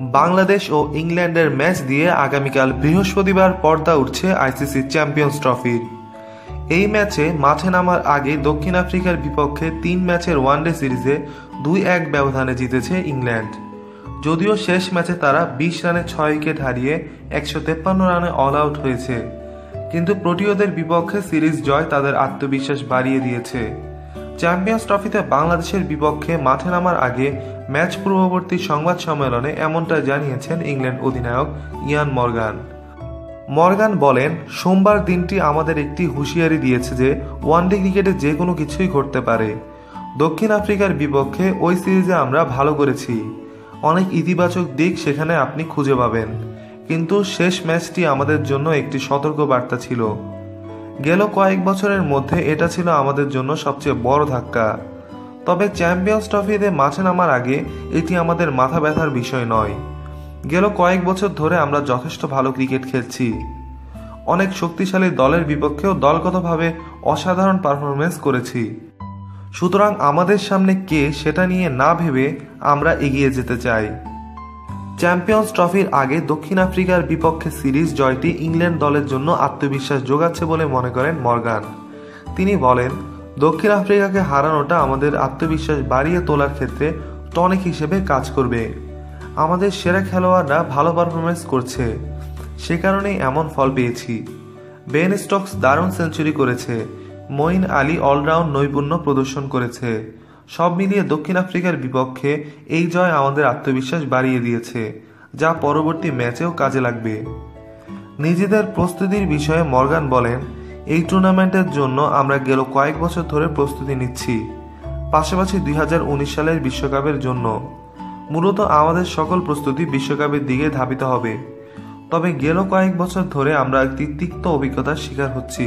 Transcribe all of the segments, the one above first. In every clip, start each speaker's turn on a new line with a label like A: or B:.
A: বাংলাদেশ ও ইংল্যান্ডের ম্যাচ দিয়ে আগামীকাল বৃহস্পতিবার পর্দা উঠছে আইসিসি চ্যাম্পিয়ন্স ট্রফির এই ম্যাচে মাঠে নামার আগে দক্ষিণ আফ্রিকার বিপক্ষে তিন ম্যাচের ওয়ানডে সিরিজে দুই এক ব্যবধানে জিতেছে ইংল্যান্ড। যদিও শেষ ম্যাচে তারা বিশ রানে ছয় উইকেট হারিয়ে একশো তেপ্পান্ন রানে অল আউট হয়েছে। কিন্তু প্রোটিওদের বিপক্ষে সিরিজ জয় তাদের আত্মবিশ্বাস বাড়িয়ে দিয়েছে। চ্যাম্পিয়ন্স ট্রফিতে বাংলাদেশের বিপক্ষে মাঠে নামার আগে ম্যাচ পূর্ববর্তী সংবাদ সম্মেলনে এমনটা জানিয়েছেন ইংল্যান্ড অধিনায়ক ইয়ান মর্গান। মর্গান বলেন, সোমবার দিনটি আমাদের একটি হুঁশিয়ারি দিয়েছে যে ওয়ানডে ক্রিকেটে যে কোনো কিছুই ঘটতে পারে। দক্ষিণ আফ্রিকার বিপক্ষে ওই সিরিজে আমরা ভালো করেছি। অনেক ইতিবাচক দিক সেখানে আপনি খুঁজে পাবেন। কিন্তু শেষ ম্যাচটি আমাদের জন্য একটি সতর্ক বার্তা ছিল। গেল কয়েক বছরের মধ্যে এটা ছিল আমাদের জন্য সবচেয়ে বড় ধাক্কা। তবে চ্যাম্পিয়ন্স ট্রফিতে মাঠে নামার আগে এটি আমাদের মাথা ব্যথার বিষয় নয়। গেল কয়েক বছর ধরে আমরা যথেষ্ট ভালো ক্রিকেট খেলছি। অনেক শক্তিশালী দলের বিপক্ষেও দলগতভাবে অসাধারণ পারফরমেন্স করেছি। সুতরাং আমাদের সামনে কে সেটা নিয়ে না ভেবে আমরা এগিয়ে যেতে চাই। চ্যাম্পিয়ন্স ট্রফির আগে দক্ষিণ আফ্রিকার বিপক্ষে সিরিজ জয়টি ইংল্যান্ড দলের জন্য আত্মবিশ্বাস যোগাচ্ছে বলে মনে করেন মর্গান। তিনি বলেন, দক্ষিণ আফ্রিকাকে হারানোটা আমাদের আত্মবিশ্বাস বাড়িয়ে তোলার ক্ষেত্রে টনিক হিসেবে কাজ করবে। আমাদের সেরা খেলোয়াড়রা ভালো পারফরমেন্স করছে। সে কারণেই এমন ফল পেয়েছি। বেন স্টকস দারুণ সেঞ্চুরি করেছে। মঈন আলী অলরাউন্ড নৈপুণ্য প্রদর্শন করেছে। সব মিলিয়ে দক্ষিণ আফ্রিকার বিপক্ষে এই জয় আমাদের আত্মবিশ্বাস বাড়িয়ে দিয়েছে, যা পরবর্তী ম্যাচেও কাজে লাগবে। নিজেদের প্রস্তুতির বিষয়ে মর্গান বলেন, এই টুর্নামেন্টের জন্য আমরা গেল কয়েক বছর ধরে প্রস্তুতি নিচ্ছি, পাশাপাশি দুই হাজার উনিশ সালের বিশ্বকাপের জন্য। মূলত আমাদের সকল প্রস্তুতি বিশ্বকাপের দিকে ধাবিত হবে। তবে গেল কয়েক বছর ধরে আমরা একটি তিক্ত অভিজ্ঞতার শিকার হচ্ছি,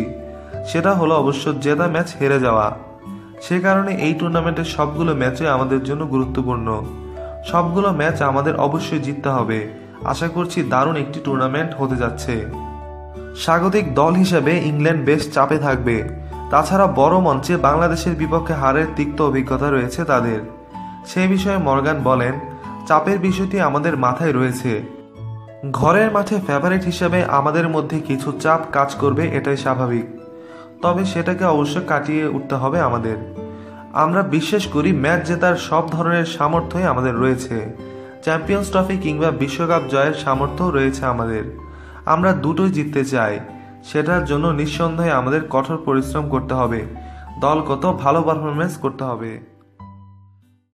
A: সেটা হলো অবশ্য জেতা ম্যাচ হেরে যাওয়া। সে কারণে এই টুর্নামেন্টের সবগুলো ম্যাচে আমাদের জন্য গুরুত্বপূর্ণ। সবগুলো ম্যাচ আমাদের অবশ্যই জিততে হবে। আশা করছি দারুণ একটি টুর্নামেন্ট হতে যাচ্ছে। স্বাগতিক দল হিসেবে ইংল্যান্ড বেশ চাপে থাকবে। তাছাড়া বড় মঞ্চে বাংলাদেশের বিপক্ষে হারের তিক্ত অভিজ্ঞতা রয়েছে তাদের। সে বিষয়ে মর্গান বলেন, চাপের বিষয়টি আমাদের মাথায় রয়েছে। ঘরের মাঠে ফেভারিট হিসেবে আমাদের মধ্যে কিছু চাপ কাজ করবে, এটাই স্বাভাবিক। তবে সেটাকে অবশ্য কাটিয়ে উঠতে হবে আমাদের। আমরা বিশ্বাস করি ম্যাচ জেতার সব ধরনের সামর্থ্যই আমাদের রয়েছে। চ্যাম্পিয়ন্স ট্রফি কিংবা বিশ্বকাপ জয়ের সামর্থ্য রয়েছে আমাদের। আমরা দুটোই জিততে চাই। সেটার জন্য নিঃসন্দেহে আমাদের কঠোর পরিশ্রম করতে হবে। দলগত ভালো পারফরমেন্স করতে হবে।